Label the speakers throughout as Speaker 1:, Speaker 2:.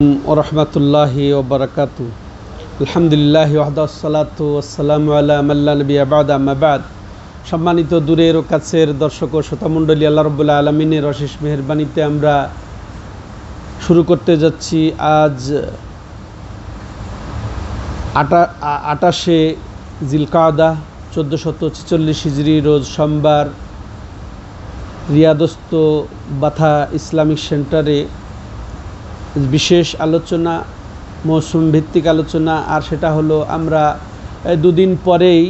Speaker 1: ওরহমতুল্লাহি ওবরাকাত আলহামদুলিল্লাহ ওয়াহদাসালাতু আসসালামু আলা মাল্লা নবী আবাদ আম্মাবাদ সম্মানিত দূরের ও কাছের দর্শক ও শ্রোতামণ্ডলী, আল্লাহ রবুল্লাহ আলমিনের অশেষ মেহরবানিতে আমরা শুরু করতে যাচ্ছি আজ আটা আটাশে জিলকাদা, চোদ্দোশত ছেচল্লিশ হিজড়ি রোজ সোমবার, রিয়াদস্ত বাথা ইসলামিক সেন্টারে বিশেষ আলোচনা, মৌসুম ভিত্তিক আলোচনা, আর সেটা হলো আমরা দুদিন পরেই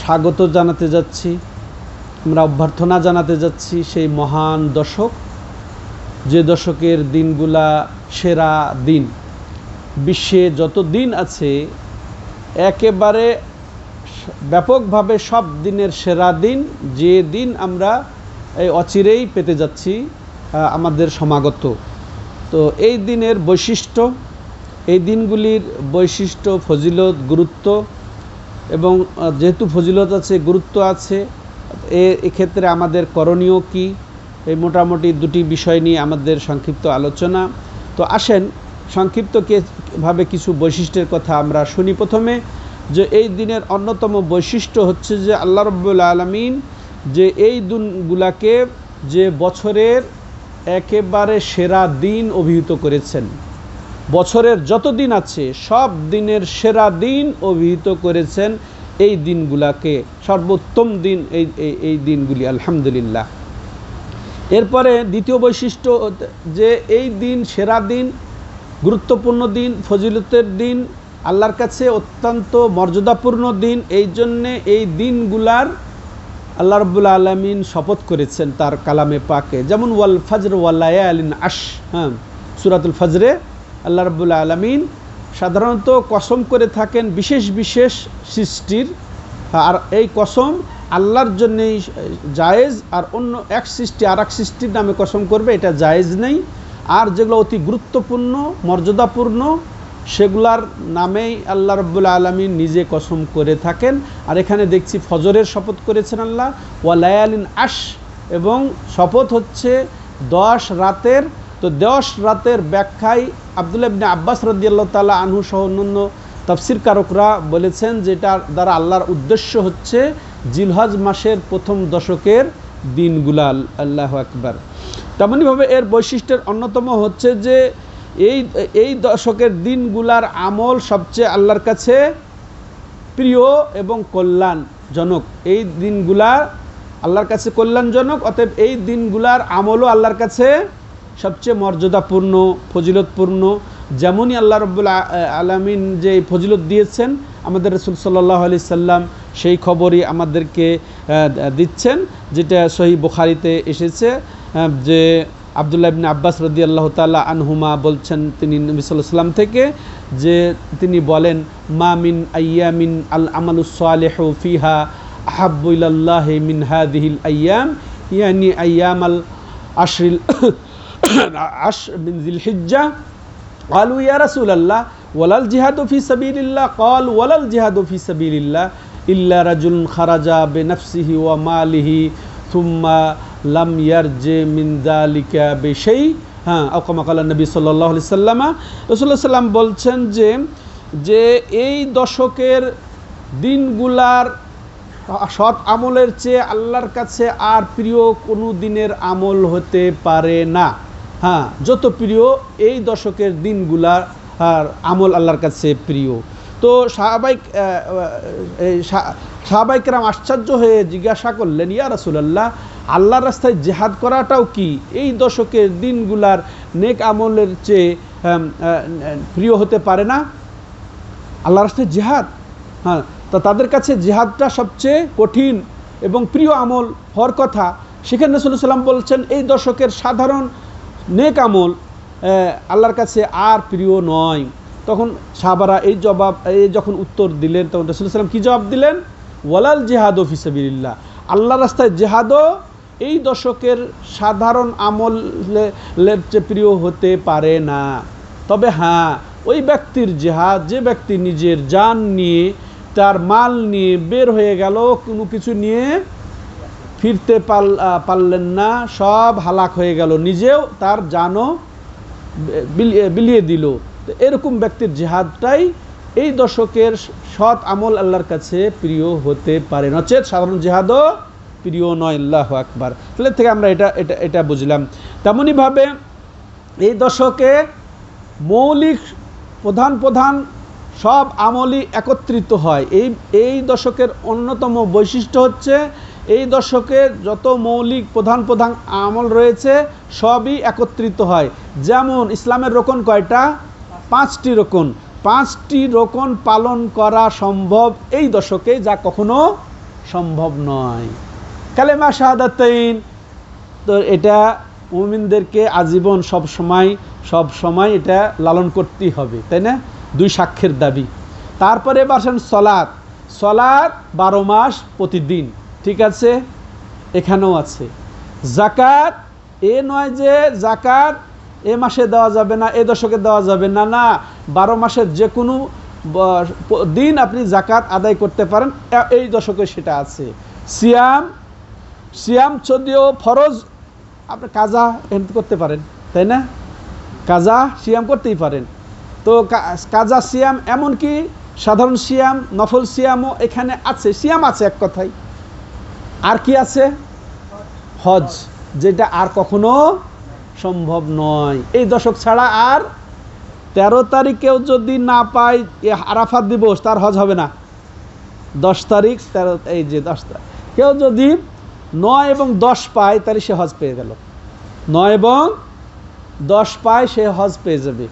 Speaker 1: স্বাগত জানাতে যাচ্ছি, আমরা অভ্যর্থনা জানাতে যাচ্ছি সেই মহান দশক, যে দশকের দিনগুলা সেরা দিন। বিশ্বে যত দিন আছে, একেবারে ব্যাপকভাবে সব দিনের সেরা দিন, যে দিন আমরা, এই অচিরেই পেতে যাচ্ছি আমাদের সমাগত। তো এই দিনের বৈশিষ্ট্য, এই দিনগুলির বৈশিষ্ট্য, ফজিলত, গুরুত্ব এবং যেহেতু ফজিলত আছে, গুরুত্ব আছে, এ, এক্ষেত্রে আমাদের করণীয় কি? এই মোটামুটি দুটি বিষয় নিয়ে আমাদের সংক্ষিপ্ত আলোচনা। তো আসেন, সংক্ষিপ্ত কে- ভাবে কিছু বৈশিষ্ট্যের কথা আমরা শুনি প্রথমে, যে এই দিনের অন্যতম বৈশিষ্ট্য হচ্ছে যে আল্লাহ রব্বুল আলমিন যে এই দিনগুলাকে যে বছরের একেবারে সেরা দিন অভিহিত করেছেন। বছরের যত দিন আছে, সব দিনের সেরা দিন অভিহিত করেছেন এই দিনগুলাকে। সর্বোত্তম দিন এই, এই- দিনগুলি, আলহামদুলিল্লাহ। এরপরে দ্বিতীয় বৈশিষ্ট্য যে এই দিন সেরা দিন, গুরুত্বপূর্ণ দিন, ফজিলতের দিন, আল্লাহর কাছে অত্যন্ত মর্যাদাপূর্ণ দিন, এই জন্যে এই দিনগুলার আল্লাহ রব্বুল আলমিন শপথ করেছেন তার কালামে পাকে। যেমন, ওয়াল ফজর ওয়াল্লায়া আলিন আশ হ্যাঁ সুরাতুল ফজরে আল্লাহ রব্বুল আলমিন সাধারণত কসম করে থাকেন বিশেষ বিশেষ সৃষ্টির, আর এই কসম আল্লাহর জন্যেই জায়েজ, আর অন্য এক সৃষ্টি আর এক সৃষ্টির নামে কসম করবে, এটা জায়েজ নেই। আর যেগুলো অতি গুরুত্বপূর্ণ, মর্যাদাপূর্ণ সেগুলার নামেই আল্লাহ রব্বুল আলমিন নিজে কসম করে থাকেন। আর এখানে দেখছি ফজরের শপথ করেছেন আল্লাহ ওয়ালায়ালিন আশ, এবং শপথ হচ্ছে দশ রাতের, তো দশ রাতের ব্যাখ্যায় আবদুল্লাহ ইবনে আব্বাস রদিয়াল্লাহ তালা আনহু সহ অন্যান্য তফসির কারকরা বলেছেন যেটার দ্বারা আল্লাহর উদ্দেশ্য হচ্ছে জিলহজ মাসের প্রথম দশকের দিনগুলা, আল্লাহ একবার তেমনইভাবে এর বৈশিষ্ট্যের অন্যতম হচ্ছে যে এই এই দশকের দিনগুলার আমল সবচেয়ে আল্লাহর কাছে প্রিয় এবং কল্যাণজনক। এই দিনগুলা আল্লাহর কাছে কল্যাণজনক, অতএব এই দিনগুলার আমলও আল্লাহর কাছে সবচেয়ে মর্যাদাপূর্ণ, ফজিলতপূর্ণ। যেমনই আল্লাহ রব্বুল আ- আলামিন যে ফজিলত দিয়েছেন, আমাদের রসুল সাল্লাহ আলি সাল্লাম সেই খবরই আমাদেরকে দিচ্ছেন, যেটা সহি বুখারিতে এসেছে যে আবদুল্লাহ ইবনে আব্বাস রদি আল্লাহ তাল্লাহ আনহুমা বলছেন তিনি নবী সাল্লাহ সাল্লাম থেকে যে তিনি বলেন মা মিন আয়ামিন আল আমালুসালেহ ফিহা আহাবুল্লাহ মিন হাদিহিল আয়াম ইয়ানি আয়াম আল আশরিল আশ মিন জিল হিজ্জা قالوا يا رسول الله ولا الجهاد في سبيل الله قال ولا الجهاد في سبيل الله إلا رجل خرج بنفسه وماله ثم লাম ইয়ার জে মিন্দালিকা বেশেই হ্যাঁ আকমাকাল্লা নবী সাল্লাহ সাল্লামা রসুল্লাহ সাল্লাম বলছেন যে যে এই দশকের দিনগুলার সৎ আমলের চেয়ে আল্লাহর কাছে আর প্রিয় কোনো দিনের আমল হতে পারে না। হ্যাঁ যত প্রিয় এই দশকের দিনগুলার আর আমল আল্লাহর কাছে প্রিয়। তো সাহাবাইক সাহাবাইকরাম আশ্চর্য হয়ে জিজ্ঞাসা করলেন, ইয়া রসুলাল্লাহ আল্লাহর রাস্তায় জেহাদ করাটাও কি? এই দশকের দিনগুলার নেক আমলের চেয়ে প্রিয় হতে পারে না? আল্লাহর রাস্তায় জেহাদ? হ্যাঁ তা তাদের কাছে জেহাদটা সবচেয়ে কঠিন এবং প্রিয় আমল হওয়ার কথা। সেখানে সাল্লাম বলছেন, এই দশকের সাধারণ নেক আমল আল্লাহর কাছে আর প্রিয় নয়। তখন সাহাবারা এই জবাব এই যখন উত্তর দিলেন, তখন রসুল্লাহ সাল্লাম কী জবাব দিলেন? ওয়ালাল জেহাদ ফিসাবিল্লাহ আল্লাহ রাস্তায় জেহাদও এই দশকের সাধারণ আমলের চেয়ে প্রিয় হতে পারে না। তবে হ্যাঁ ওই ব্যক্তির জেহাদ, যে ব্যক্তি নিজের যান নিয়ে, তার মাল নিয়ে বের হয়ে গেল, কোনো কিছু নিয়ে ফিরতে পারলেন না, সব হালাক হয়ে গেল। নিজেও তার জানও বিলিয়ে বিলিয়ে দিল। তো এরকম ব্যক্তির জেহাদটাই এই দশকের সৎ আমল আল্লাহর কাছে প্রিয় হতে পারে নচেত সাধারণ জেহাদও প্রিয় নয়, আল্লাহ আকবার। তাহলে থেকে আমরা এটা এটা এটা বুঝলাম। তেমনইভাবে এই দশকে মৌলিক প্রধান প্রধান সব আমলই একত্রিত হয়। এই এই দশকের অন্যতম বৈশিষ্ট্য হচ্ছে এই দশকে যত মৌলিক প্রধান প্রধান আমল রয়েছে, সবই একত্রিত হয়। যেমন ইসলামের রোকন কয়টা? পাঁচটি রোকন। পাঁচটি রোকন পালন করা সম্ভব এই দশকে যা কখনো সম্ভব নয়। কালেমা শাহাদাতাইন। তো এটা মুমিনদেরকে আজীবন সব সময় সব সময় এটা লালন করতেই হবে, তাই না? দুই সাক্ষ্যের দাবি। তারপরে বাসেন সলাৎ। সলাৎ বারো মাস প্রতিদিন, ঠিক আছে? এখানেও আছে। জাকাত, এ নয় যে জাকাত এ মাসে দেওয়া যাবে না, এ দশকে দেওয়া যাবে না না। বারো মাসের যে কোনো দিন আপনি জাকাত আদায় করতে পারেন এই দশকে সেটা আছে। সিয়াম সিয়াম যদিও ফরজ আপনি কাজা করতে পারেন, তাই না? কাজা সিয়াম করতেই পারেন। তো কাজা সিয়াম এমনকি সাধারণ সিয়াম, নফল সিয়ামও এখানে আছে, সিয়াম আছে এক কথায়। আর কি আছে? হজ, যেটা আর কখনো সম্ভব নয়। এই দশক ছাড়া আর তেরো তারিখেও যদি না পায় আরাফাত দিবস, তার হজ হবে না। দশ তারিখ, তেরো, এই যে দশ তারিখ। কেউ যদি নয় এবং দশ পায়, তাহলে সে হজ পেয়ে গেল। নয় এবং দশ পায় সে হজ পেয়ে যাবে।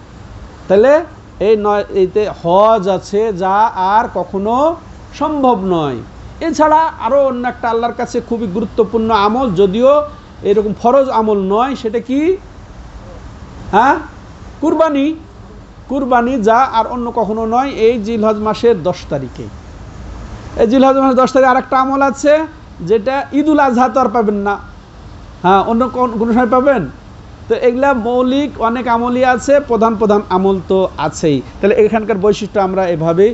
Speaker 1: তাহলে এই নয় এইতে হজ আছে যা আর কখনো সম্ভব নয়। এছাড়া আরও অন্য একটা আল্লাহর কাছে খুবই গুরুত্বপূর্ণ আমল, যদিও এরকম ফরজ আমল নয়, সেটা কি? হ্যাঁ? কুরবানি। কুরবানি যা আর অন্য কখনো নয়, এই জিলহজ মাসের দশ তারিখে। এই জিলহজ মাসের দশ তারিখে আর একটা আমল আছে যেটা ঈদুল আজহা তো আর পাবেন না। হ্যাঁ অন্য কোন সময় পাবেন? তো এগুলা মৌলিক অনেক আমলই আছে, প্রধান প্রধান আমল তো আছেই। তাহলে এখানকার বৈশিষ্ট্য আমরা এভাবে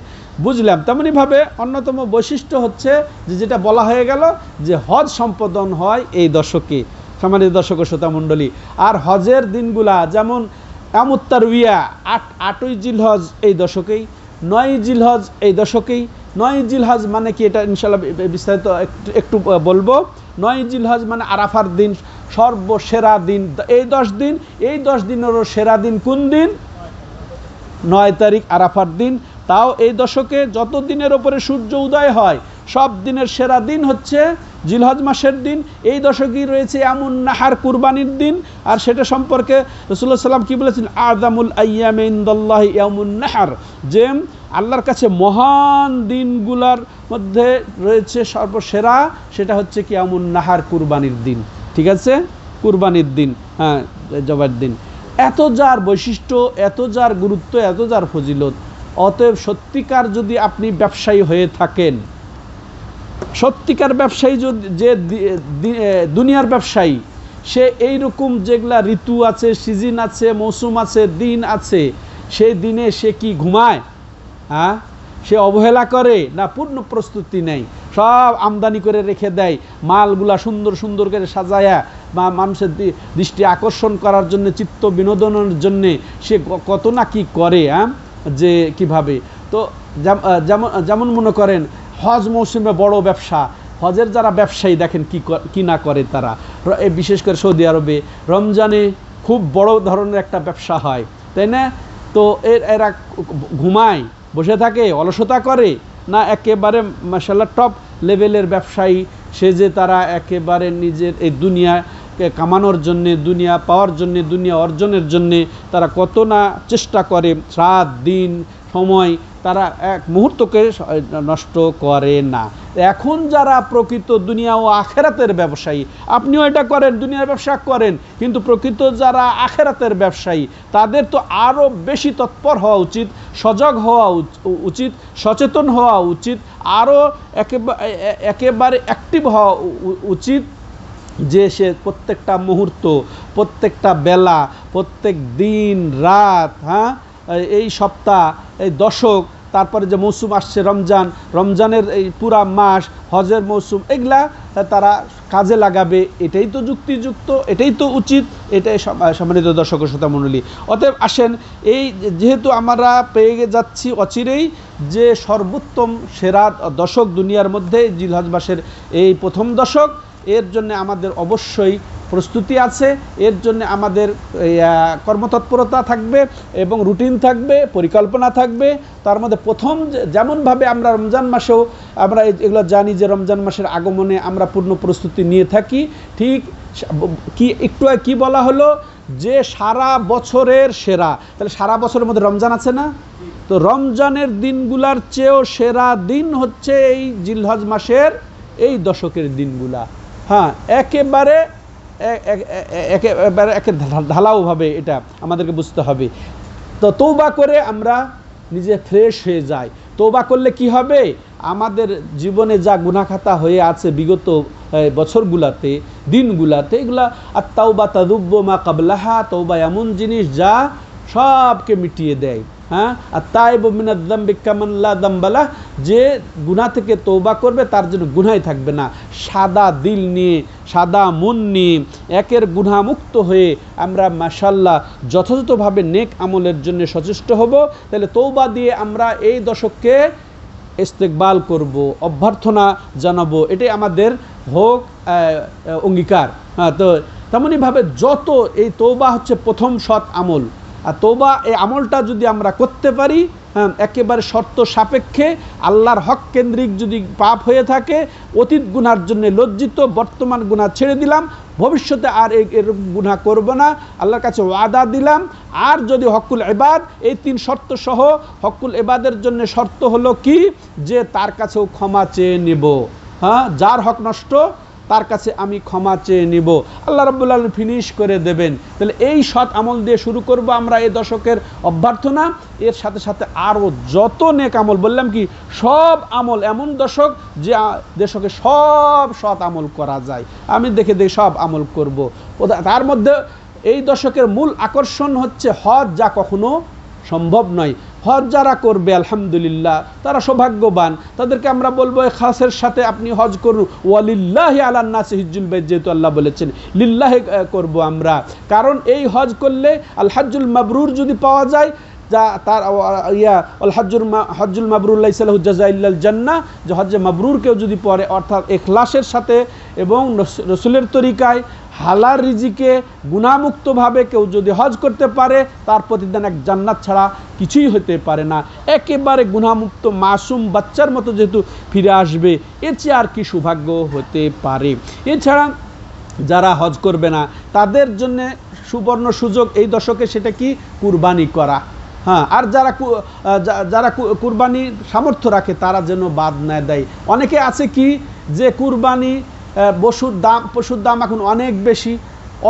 Speaker 1: বুঝলাম। তেমনইভাবে অন্যতম বৈশিষ্ট্য হচ্ছে যে যেটা বলা হয়ে গেল যে হজ সম্পাদন হয় এই দশকে, সম্মানিত দর্শক শ্রোতা মণ্ডলী। আর হজের দিনগুলা যেমন আমুত্তারুইয়া আট, আটই জিলহজ এই দশকেই নয় জিলহজ এই দশকেই নয় জিলহাজ মানে কি এটা ইনশাল্লাহ বিস্তারিত একটু একটু বলব। নয় জিলহাজ মানে আরাফার দিন, সর্বসেরা দিন। এই দশ দিন, এই দশ দিনেরও সেরা দিন কোন দিন? নয় তারিখ আরাফার দিন। তাও এই দশকে যত দিনের ওপরে সূর্য উদয় হয় সব দিনের সেরা দিন হচ্ছে জিলহজ মাসের দিন। এই দশকেই রয়েছে এমন নাহার কুরবানির দিন। আর সেটা সম্পর্কে রসুল্লাহ সাল্লাম কি বলেছেন? আদামুল আয়াম ইন্দল্লাহ ইয়ামুন নাহার। যে আল্লাহর কাছে মহান দিনগুলার মধ্যে রয়েছে সর্বসেরা, সেটা হচ্ছে কি এমন নাহার কুরবানির দিন। ঠিক আছে? কুরবানির দিন হ্যাঁ জবার দিন। এত যার বৈশিষ্ট্য, এত যার গুরুত্ব, এত যার ফজিলত, অতএব সত্যিকার যদি আপনি ব্যবসায়ী হয়ে থাকেন সত্যিকার ব্যবসায়ী যদি যে দুনিয়ার ব্যবসায়ী, সে এই রকম যেগুলা ঋতু আছে, সিজন আছে, মৌসুম আছে, দিন আছে, সেই দিনে সে কি ঘুমায়? হ্যাঁ? সে অবহেলা করে না পূর্ণ প্রস্তুতি নেই? সব আমদানি করে রেখে দেয়, মালগুলা সুন্দর সুন্দর করে সাজায়া বা মানুষের দৃষ্টি আকর্ষণ করার জন্য, চিত্ত বিনোদনের জন্যে সে কত না কি করে হ্যাঁ? যে কীভাবে? তো যেমন যেমন মনে করেন হজ মৌসুমে বড় ব্যবসা। হজের যারা ব্যবসায়ী দেখেন কি ক- না করে তারা। বিশেষ করে সৌদি আরবে। রমজানে খুব বড় ধরনের একটা ব্যবসা হয়, তাই না? তো এর, এরা ঘুমায়, বসে থাকে, অলসতা করে, না একেবারে মাসাল্লাহ টপ লেভেলের ব্যবসায়ী। সে যে তারা একেবারে নিজের এই দুনিয়াকে কামানোর জন্যে, দুনিয়া পাওয়ার জন্যে, দুনিয়া অর্জনের জন্যে তারা কত না চেষ্টা করে। রাত, দিন, সময় তারা এক মুহূর্তকে নষ্ট করে না। এখন যারা প্রকৃত দুনিয়া ও আখেরাতের ব্যবসায়ী, আপনিও এটা করেন, দুনিয়ার ব্যবসা করেন, কিন্তু প্রকৃত যারা আখেরাতের ব্যবসায়ী, তাদের তো আরও বেশি তৎপর হওয়া উচিত, সজাগ হওয়া উচ- উচিত, সচেতন হওয়া উচিত আরও একেবারে একেবারে অ্যাক্টিভ হওয়া উচিত যে সে প্রত্যেকটা মুহূর্ত, প্রত্যেকটা বেলা, প্রত্যেক দিন, রাত হ্যাঁ? এই সপ্তাহ, এই দশক তারপরে যে মৌসুম আসছে রমজান, রমজানের এই পুরা মাস, হজের মৌসুম, এগুলা তারা কাজে লাগাবে। এটাই তো যুক্তিযুক্ত, এটাই তো উচিত, এটাই সম- সম্মানিত দর্শক শ্রোতা মণ্ডলী। অতএব আসেন, এই যেহেতু আমরা পেয়ে যাচ্ছি অচিরেই, যে সর্বোত্তম সেরা দশক দুনিয়ার মধ্যে জিলহজ মাসের এই প্রথম দশক এর জন্য আমাদের অবশ্যই প্রস্তুতি আছে, এর জন্য আমাদের কর্মতৎপরতা থাকবে এবং রুটিন থাকবে, পরিকল্পনা থাকবে। তার মধ্যে প্রথম যেমনভাবে আমরা রমজান মাসেও আমরা এগুলো জানি যে রমজান মাসের আগমনে আমরা পূর্ণ প্রস্তুতি নিয়ে থাকি। ঠিক কি, একটু কি বলা হলো? যে সারা বছরের সেরা। তাহলে সারা বছরের মধ্যে রমজান আছে না? তো রমজানের দিনগুলার চেয়েও সেরা দিন হচ্ছে এই জিলহজ মাসের এই দশকের দিনগুলা। হ্যাঁ একেবারে একেবারে একে ঢালাওভাবে এটা আমাদেরকে বুঝতে হবে। তো তৌবা করে আমরা নিজে ফ্রেশ হয়ে যাই। তৌবা করলে কি হবে? আমাদের জীবনে যা গুনাখাতা হয়ে আছে বিগত বছরগুলাতে, দিনগুলাতে, এগুলা আর তাওবা তাদুব্য মা কাবলাহা তৌবা এমন জিনিস যা সবকে মিটিয়ে দেয়। হ্যাঁ? আর তাই বমিনাদ্দাম বিকামাল্লা দাম্বালা যে গুনাহ থেকে তৌবা করবে, তার জন্য গুনাই থাকবে না। সাদা দিল নিয়ে, সাদা মন নিয়ে একের গুনামুক্ত হয়ে আমরা মাসাল্লাহ যথাযথভাবে নেক আমলের জন্য সচেষ্ট হব। তাহলে তৌবা দিয়ে আমরা এই দশককে ইস্তেকবাল করব, অভ্যর্থনা জানাব। এটাই আমাদের হোক অঙ্গীকার। হ্যাঁ তো তেমনইভাবে যত এই তৌবা হচ্ছে প্রথম সৎ আমল আর তৌবা, এই আমলটা যদি আমরা করতে পারি হ্যাঁ একেবারে শর্ত সাপেক্ষে আল্লাহর হক কেন্দ্রিক যদি পাপ হয়ে থাকে, অতীত গুনার জন্য লজ্জিত, বর্তমান গুনাহ ছেড়ে দিলাম, ভবিষ্যতে আর এরকম গুনাহ করব না, আল্লাহর কাছে ওয়াদা দিলাম, আর যদি হকুল এবাদ এই তিন শর্ত সহ হকুল এবাদের জন্য শর্ত হলো কি? যে তার কাছেও ক্ষমা চেয়ে নেব। হ্যাঁ যার হক নষ্ট তার কাছে আমি ক্ষমা চেয়ে নিব। আল্লাহ রব্বুল্লাহ ফিনিশ করে দেবেন। তাহলে এই সৎ আমল দিয়ে শুরু করব আমরা এই দশকের অভ্যর্থনা। এর সাথে সাথে আরও যত নেক আমল, বললাম কি, সব আমল এমন দশক যে দশকে সব সৎ আমল করা যায়। আমি দেখে দেখে সব আমল করব। তার মধ্যে এই দশকের মূল আকর্ষণ হচ্ছে হজ যা কখনো সম্ভব নয়। হজ যারা করবে, আলহামদুলিল্লাহ, তারা সৌভাগ্যবান। তাদেরকে আমরা বলব, এ খাসের সাথে আপনি হজ করুন। ওয়ালিল্লাহ আলান্নাসে হিজুল বেদ যেহেতু আল্লাহ বলেছেন, লিল্লাহে করব আমরা। কারণ এই হজ করলে আল হাজ্জুল মাবরুর যদি পাওয়া যায়, যা তার ইয়া, আল হজ্জুল মা- হজ্জুল মাবরুল্লাহ জাজাইল্লাল জান্না যে হজ্জে মাবরুর কেউ যদি পড়ে, অর্থাৎ এখলাসের সাথে এবং রসুলের তরিকায় হালার রিজিকে গুণামুক্তভাবে কেউ যদি হজ করতে পারে, তার প্রতিদান এক জান্নাত ছাড়া কিছুই হতে পারে না। একেবারে গুণামুক্ত মাসুম বাচ্চার মতো যেহেতু ফিরে আসবে এর চেয়ে আর কি সৌভাগ্য হতে পারে। এছাড়া যারা হজ করবে না, তাদের জন্য সুবর্ণ সুযোগ এই দশকে সেটা কি? কুরবানি করা। হ্যাঁ আর যারা যারা কুরবানির সামর্থ্য রাখে, তারা যেন বাদ না দেয়। অনেকে আছে কি? যে কুরবানি পশুর দাম পশুর দাম এখন অনেক বেশি।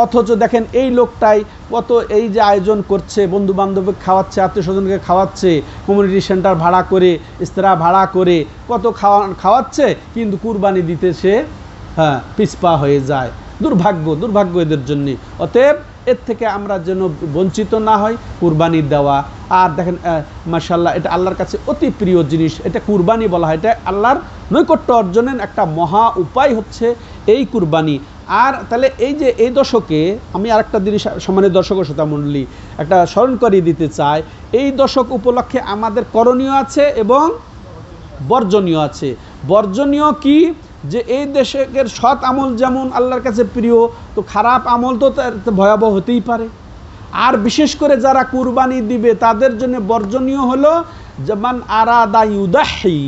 Speaker 1: অথচ দেখেন এই লোকটাই কত এই যে আয়োজন করছে বন্ধু বান্ধবকে খাওয়াচ্ছে আত্মীয় স্বজনকে খাওয়াচ্ছে কমিউনিটি সেন্টার ভাড়া করে ইস্তেরা ভাড়া করে, কত খাওয়া, খাওয়াচ্ছে, কিন্তু কুরবানি দিতে সে হ্যাঁ পিসপা হয়ে যায়। দুর্ভাগ্য দুর্ভাগ্য এদের জন্যে। অতএব এর থেকে আমরা যেন বঞ্চিত না হয় কুরবানি দেওয়া। আর দেখেন মাসাল্লাহ এটা আল্লাহর কাছে অতি প্রিয় জিনিস। এটা কুরবানি বলা হয়। এটা আল্লাহর নৈকট্য অর্জনের একটা মহা উপায় হচ্ছে এই কুরবানি। আর তাহলে এই যে এই দশকে আমি আরেকটা জিনিস সমানের দর্শক শ্রোতা মণ্ডলী, একটা স্মরণ করিয়ে দিতে চাই। এই দশক উপলক্ষে আমাদের করণীয় আছে এবং বর্জনীয় আছে। বর্জনীয় কি? যে এই দেশের সৎ আমল যেমন আল্লাহর কাছে প্রিয়, তো খারাপ আমল তো ভয়াবহ হতেই পারে। আর বিশেষ করে যারা কুরবানি দিবে, তাদের জন্য বর্জনীয় হলো যেমন আরাদা ইউদাহি,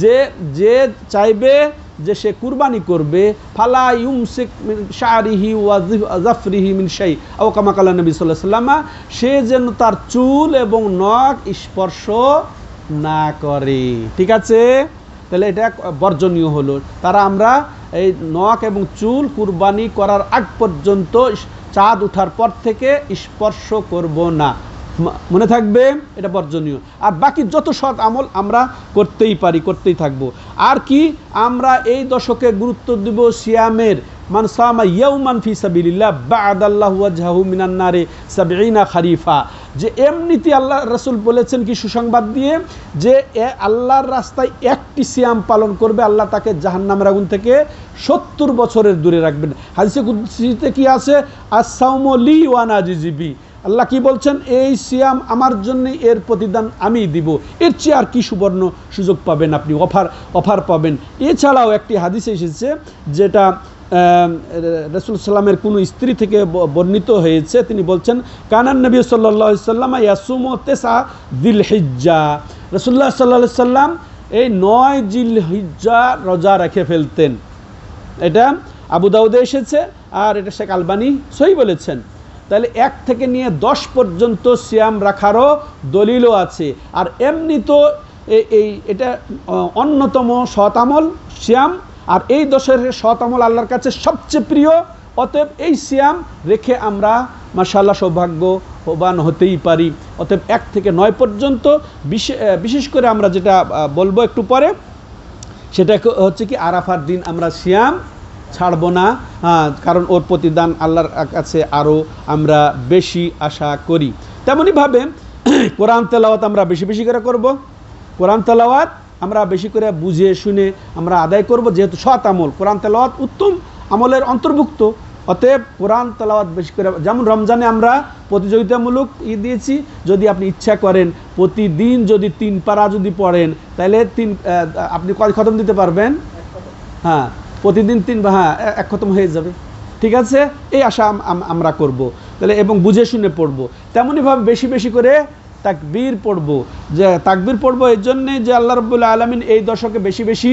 Speaker 1: যে যে চাইবে যে সে কুরবানি করবে, ফালা ইউমসিক মিন শারিহি ওয়া জাফরিহি মিন শাই। আও কামা কালা নবী সাল্লাল্লাহু সাল্লামা সে যেন তার চুল এবং নখ স্পর্শ না করে। ঠিক আছে? তাহলে এটা বর্জনীয় হলো। তারা আমরা এই নখ এবং চুল কুরবানি করার আগ পর্যন্ত চাঁদ ওঠার পর থেকে স্পর্শ করব না। মনে থাকবে? এটা বর্জনীয়। আর বাকি যত সৎ আমল আমরা করতেই পারি, করতেই থাকব। আর কি? আমরা এই দশকে গুরুত্ব দিব সিয়ামের। মান সামা ইয়াউমান ফি সাবিলিল্লাহ, বা'দাল্লাহু ওয়াজহাহু মিনান নারে সাবঈনা খারিফা। যে এমনিতে আল্লাহ রসুল বলেছেন কি সুসংবাদ দিয়ে যে এ আল্লাহর রাস্তায় একটি সিয়াম পালন করবে, আল্লাহ তাকে জাহান্নাম রাগুন থেকে সত্তর বছরের দূরে রাখবেন। হাদিসে কুদ্সিতে কি আছে? আসাউমলি ওয়ান আজিজিবি আল্লাহ কি বলছেন? এই সিয়াম আমার জন্য এর প্রতিদান আমি দিব। এর চেয়ে আর কি সুবর্ণ সুযোগ পাবেন আপনি? অফার অফার পাবেন। এছাড়াও একটি হাদিস এসেছে যেটা রসুল সাল্লামের কোনো স্ত্রী থেকে বর্ণিত হয়েছে, তিনি বলছেন, কানান নবী সাল্লাহ সাল্লাম ইয়াসুম তেসা দিল হিজ্জা রসুল্লাহ সাল্লাহ সাল্লাম এই নয় জিল হিজ্জা রোজা রেখে ফেলতেন। এটা আবু দাউদে এসেছে আর এটা শেখ আলবানি সই বলেছেন। তাহলে এক থেকে নিয়ে দশ পর্যন্ত সিয়াম রাখারও দলিলও আছে। আর এমনি তো এই এটা অন্যতম শতামল সিয়াম আর এই দশের শতামল আল্লাহর কাছে সবচেয়ে প্রিয়, অতএব এই সিয়াম রেখে আমরা মাশাল্লাহ সৌভাগ্যবান হতেই পারি। অতএব এক থেকে নয় পর্যন্ত বিশে- বিশেষ করে আমরা যেটা বলব একটু পরে, সেটা হচ্ছে কি আরাফার দিন আমরা সিয়াম ছাড়বো না। কারণ ওর প্রতিদান আল্লাহর কাছে আরও আমরা বেশি আশা করি। তেমনইভাবে কোরআন তেলাওয়াত আমরা বেশি বেশি করে করব। কোরআন তেলাওয়াত আমরা বেশি করে বুঝে, শুনে আমরা আদায় করব, যেহেতু সৎ আমল। কোরআন তেলাওয়াত উত্তম আমলের অন্তর্ভুক্ত। অতএব কোরআন তেলাওয়াত বেশি করে, যেমন রমজানে আমরা প্রতিযোগিতামূলক ই দিয়েছি, যদি আপনি ইচ্ছা করেন প্রতিদিন যদি তিন পারা যদি পড়েন, তাহলে তিন আপনি কয় খতম দিতে পারবেন? হ্যাঁ প্রতিদিন তিন হ্যাঁ এক খতম হয়ে যাবে। ঠিক আছে? এই আশা আম- আম- আমরা করব। তাহলে এবং বুঝে শুনে পড়ব। তেমনইভাবে বেশি বেশি করে তাকবীর পড়ব। যে তাকবীর পড়ব এই জন্যে যে আল্লাহ রব্বুল্লা আলমিন এই দশকে বেশি বেশি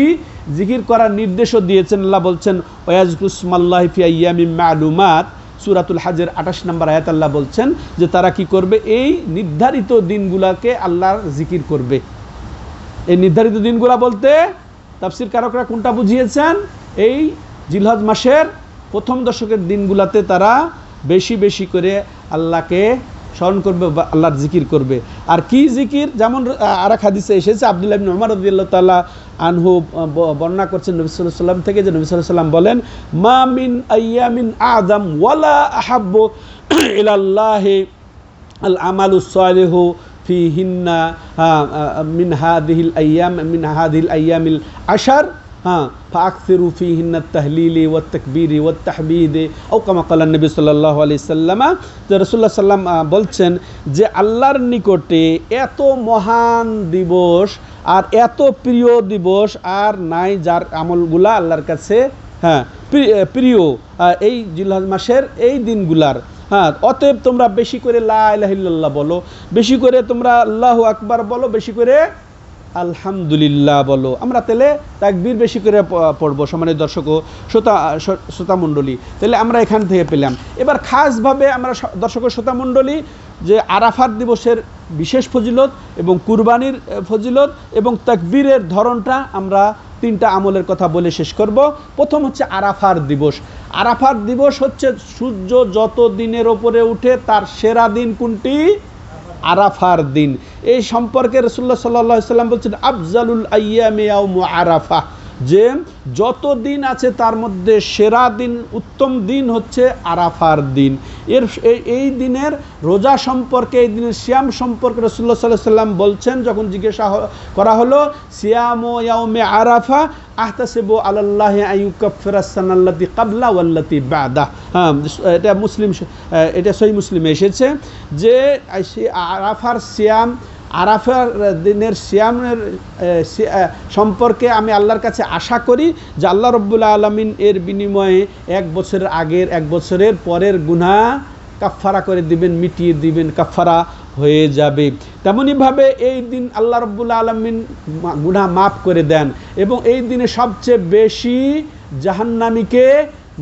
Speaker 1: জিকির করার নির্দেশও দিয়েছেন। আল্লাহ বলছেন ওয়াজকুসমাল্লাহ মালুমাত। সুরাতুল হাজের আঠাশ নম্বর আয়াত আল্লাহ বলছেন যে, তারা কি করবে? এই নির্ধারিত দিনগুলাকে আল্লাহর জিকির করবে। এই নির্ধারিত দিনগুলা বলতে তাফসির কারকরা কোনটা বুঝিয়েছেন? এই জিলহজ মাসের প্রথম দশকের দিনগুলাতে তারা বেশি বেশি করে আল্লাহকে স্মরণ করবে বা আল্লাহর জিকির করবে। আর কি জিকির? যেমন আর এক হাদিসে এসেছে, আবদুল্লাহ উমর রাদিয়াল্লাহু তাআলা আনহু বর্ণনা করছেন নবী আলাইহি সাল্লাম থেকে যে নবী আলাইহি সাল্লাম বলেন, মা মিন আইয়ামিন আযাম ওয়ালা আহাব্বু ইলাল্লাহি আল আমালু সালিহু ফিহিন্না মিন হাদিহিল আইয়াম, মিন হাদিহিল আইয়ামিল আশার। হ্যাঁ ফাকসিরু ফিহিন্না তাহলিলি ও তাকবীরি ওয়া তাহমিদি। ও কামা কালান নবী সাল্লাল্লাহু আলি সাল্লামা, যে রাসূলুল্লাহ সাল্লাম বলছেন যে আল্লাহর নিকটে এত মহান দিবস আর এত প্রিয় দিবস আর নাই যার আমলগুলা আল্লাহর কাছে হ্যাঁ প্রিয় এই জিলহজ মাসের এই দিনগুলার হ্যাঁ অতএব তোমরা বেশি করে লা ইলাহা ইল্লাল্লাহ বলো, বেশি করে তোমরা আল্লাহু আকবার বলো, বেশি করে আলহামদুলিল্লাহ বলো। আমরা তাহলে তাকবীর বেশি করে পড়ব সমানের দর্শক ও শ্রোতা শ্রোতামণ্ডলী তাহলে আমরা এখান থেকে পেলাম। এবার খাসভাবে আমরা দর্শক ও শ্রোতামণ্ডলী যে আরাফাত দিবসের বিশেষ ফজিলত এবং কুরবানির ফজিলত এবং তাকবীরের ধরনটা আমরা তিনটা আমলের কথা বলে শেষ করব। প্রথম হচ্ছে আরাফার দিবস। আরাফার দিবস হচ্ছে সূর্য যত দিনের ওপরে উঠে তার সেরা দিন কোনটি? আরাফার দিন। এই সম্পর্কে রসুল্লাহ সাল্লাহ সাল্লাম বলছেন আফজালুল আয়ামিয়াউম আরাফা। যে যত দিন আছে তার মধ্যে সেরা দিন, উত্তম দিন হচ্ছে আরাফার দিন। এর এই- দিনের রোজা সম্পর্কে, এই দিনের সিয়াম সম্পর্কে রসুল্লাহ সাল্লাহ সাল্লাম বলছেন, যখন জিজ্ঞাসা করা হলো, সিয়াম ও ইয়াউমে আরাফা আহতাসিবু আলাল্লাহ আইয়ুকাফিরাসানাল্লাতি কাবলা ওয়াল্লাতি বাদা। হ্যাঁ এটা মুসলিম এটা সহি মুসলিমে এসেছে যে আরাফার সিয়াম আরাফার দিনের সিয়ামের সম্পর্কে আমি আল্লাহর কাছে আশা করি যে আল্লাহ রব্বুল্লা আলমিন এর বিনিময়ে এক বছরের আগের, এক বছরের পরের গুনাহ কাফফারা করে দিবেন, মিটিয়ে দিবেন, কাফফারা হয়ে যাবে। তেমনইভাবে এই দিন আল্লাহ রব্বুল্লা আলমিন গুনাহ মাফ করে দেন এবং এই দিনে সবচেয়ে বেশি জাহান্নামীকে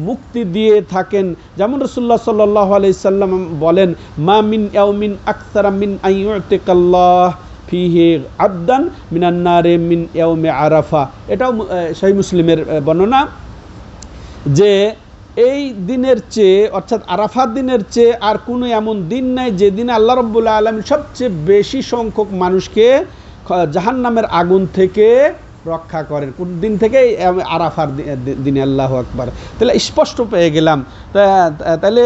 Speaker 1: মুক্তি দিয়ে থাকেন। যেমন রসুল্লাহ সাল্লাহ আলাইসাল্লাম বলেন, মা মিন ইয়াউমিন আক্তারা মিন আইয়ুতিকাল্লাহ ফিহে আবদান মিনান্নারে মিন ইয়াউমে আরাফা। এটাও সেই মুসলিমের বর্ণনা যে এই দিনের চেয়ে, অর্থাৎ আরাফাত দিনের চেয়ে আর কোনো এমন দিন নাই যেদিন আল্লাহ রব্বুল্লাহ আলম সবচেয়ে বেশি সংখ্যক মানুষকে জাহান্নামের আগুন থেকে রক্ষা করেন। কোন দিন থেকে এই আরাফার দিনে আল্লাহ আকবার। তাহলে স্পষ্ট পেয়ে গেলাম। তাহলে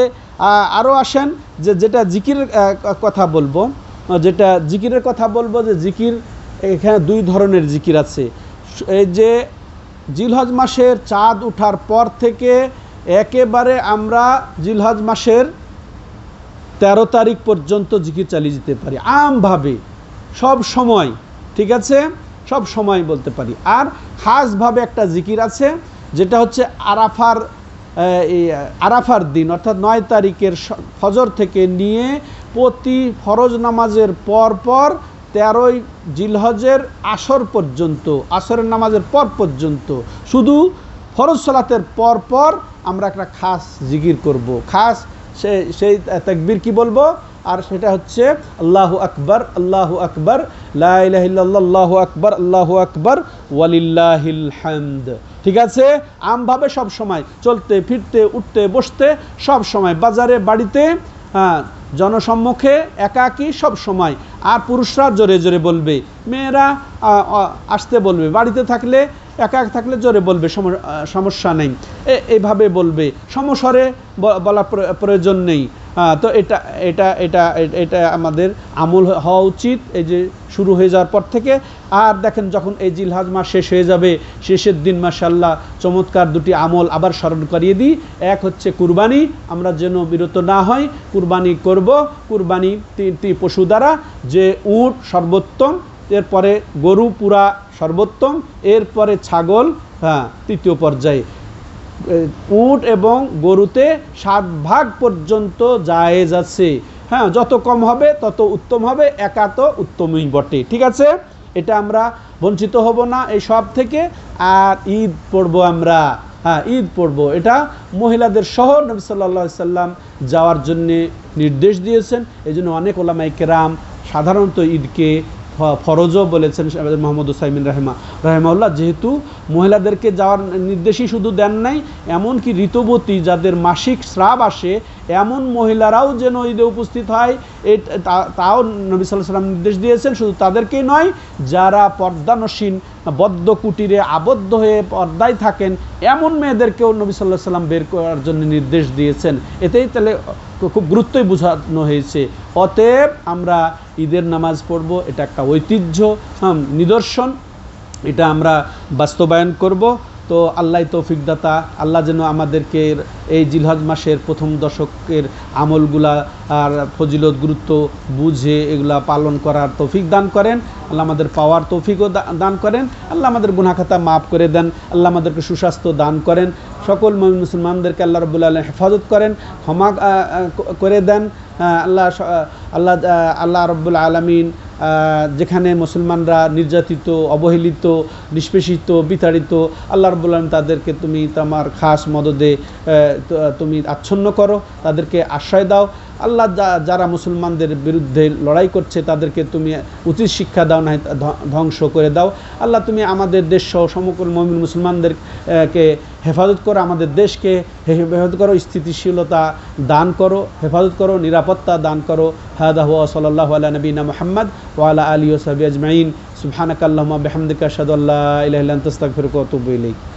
Speaker 1: আরও আসেন যে, যেটা জিকির কথা বলব। যেটা জিকিরের কথা বলব যে, জিকির এখানে দুই ধরনের জিকির আছে। এই যে, জিলহজ মাসের চাঁদ ওঠার পর থেকে একেবারে আমরা জিলহজ মাসের তেরো তারিখ পর্যন্ত জিকির চালিয়ে যেতে পারি। আমভাবে সব সময়, ঠিক আছে? সব সময় বলতে পারি। আর খাসভাবে একটা জিকির আছে, যেটা হচ্ছে আরাফার আরাফার দিন, অর্থাৎ নয় তারিখের ফজর থেকে নিয়ে প্রতি ফরজ নামাজের পর পর তেরোই জিলহজের আসর পর্যন্ত, আসরের নামাজের পর পর্যন্ত শুধু ফরজ সালাতের পর পর আমরা একটা খাস জিকির করব। খাস সে, সেই তাকবীর কি বলব? আর সেটা হচ্ছে আল্লাহু আকবর আল্লাহু আকবর, লা ইলাহা ইল্লাল্লাহ, আল্লাহু আকবার আল্লাহু আকবার, ওয়ালিল্লাহিল ঠিক আছে? আমভাবে সব সময় চলতে, ফিরতে, উঠতে, বসতে, সব সময় বাজারে, বাড়িতে হ্যাঁ জনসম্মুখে, একাকী সব সময়। আর পুরুষরা জোরে জোরে বলবে, মেয়েরা আসতে বলবে, বাড়িতে থাকলে, একা এক থাকলে জোরে বলবে সম- সমস্যা নেই। এইভাবে বলবে। সমস্বরে বলা প্র- প্রয়োজন নেই। তো এটা এটা এটা এটা আমাদের আমল হওয়া উচিত। এই যে শুরু হয়ে যাওয়ার পর থেকে। আর দেখেন যখন এই জিলহাজ মাস শেষ হয়ে যাবে, শেষের দিন মাসাল্লাহ চমৎকার দুটি আমল আবার স্মরণ করিয়ে দিই। এক হচ্ছে কুরবানি, আমরা যেন বিরত না হয় কুরবানি করব। কুরবানি তিনটি পশু দ্বারা, যে উট সর্বোত্তম, এরপরে গরু, পুরা সর্বোত্তম, এরপরে ছাগল হ্যাঁ তৃতীয় পর্যায়ে। উট এবং গরুতে সাত ভাগ পর্যন্ত জায়েজ আছে। হ্যাঁ যত কম হবে, তত উত্তম হবে একা তো উত্তমই বটে। ঠিক আছে? এটা আমরা বঞ্চিত হব না এই সব থেকে। আর ঈদ পড়ব আমরা। হ্যাঁ ঈদ পড়ব। এটা মহিলাদের সহ নবী সাল্লা সাল্লাম যাওয়ার জন্যে নির্দেশ দিয়েছেন। এই জন্য অনেক ওলামাই কেরাম সাধারণত ঈদকে ফরজও বলেছেন মোহাম্মদ সাইমিন রাহেমা রাহেমাউল্লাহ যেহেতু মহিলাদেরকে যাওয়ার নির্দেশই শুধু দেন নাই, এমনকি ঋতুবতী যাদের মাসিক স্রাব আসে এমন মহিলারাও যেন ঈদে উপস্থিত হয় এ তা- তাও নবী সাল্লাহ সাল্লাম নির্দেশ দিয়েছেন শুধু তাদেরকেই নয় যারা পর্দানসীন বদ্ধ কুটিরে আবদ্ধ হয়ে পর্দায় থাকেন এমন মেয়েদেরকেও নবী সাল্লাহ সাল্লাম বের করার জন্য নির্দেশ দিয়েছেন। এতেই তাহলে খুব গুরুত্বই বোঝানো হয়েছে। অতএব আমরা ঈদের নামাজ পড়ব এটা একটা ঐতিহ্য হ্যাঁ, নিদর্শন। এটা আমরা বাস্তবায়ন করব। তো আল্লাহ তৌফিকদাতা আল্লাহ যেন আমাদেরকে এই জিলহজ মাসের প্রথম দশকের আমলগুলা আর ফজিলত, গুরুত্ব বুঝে এগুলা পালন করার তৌফিক দান করেন। আল্লাহ আমাদের পাওয়ার তৌফিকও দান করেন। আল্লাহ আমাদের গুনাখাতা মাফ করে দেন। আল্লাহ আমাদেরকে সুস্বাস্থ্য দান করেন। সকল মুসলমানদেরকে আল্লাহ রবুল্লা আলম হেফাজত করেন, ক্ষমা করে দেন। আল্লাহ আল্লাহ আল্লাহ রব্বুল আলমিন যেখানে মুসলমানরা নির্যাতিত, অবহেলিত, নিষ্পেষিত, বিতাড়িত, আল্লাহ আলম তাদেরকে তুমি তোমার খাস মদদে তুমি আচ্ছন্ন করো, তাদেরকে আশ্রয় দাও। আল্লাহ যারা মুসলমানদের বিরুদ্ধে লড়াই করছে, তাদেরকে তুমি উচিত শিক্ষা দাও না ধ্বংস করে দাও। আল্লাহ তুমি আমাদের দেশ সহ সমকল মমিন মুসলমানদের কে হেফাজত করো, আমাদের দেশকে হেফাজত করো, স্থিতিশীলতা দান করো, হেফাজত করো, নিরাপত্তা দান করো। হাদাহ সাল্লাহ আলা নবীনা মোহাম্মদ ওয়ালা আলী ওসাবি আজমাইন। সুবহানাকাল্লাহুম্মা বিহামদিকা আল্লা ইলাহা ইল্লা আনতা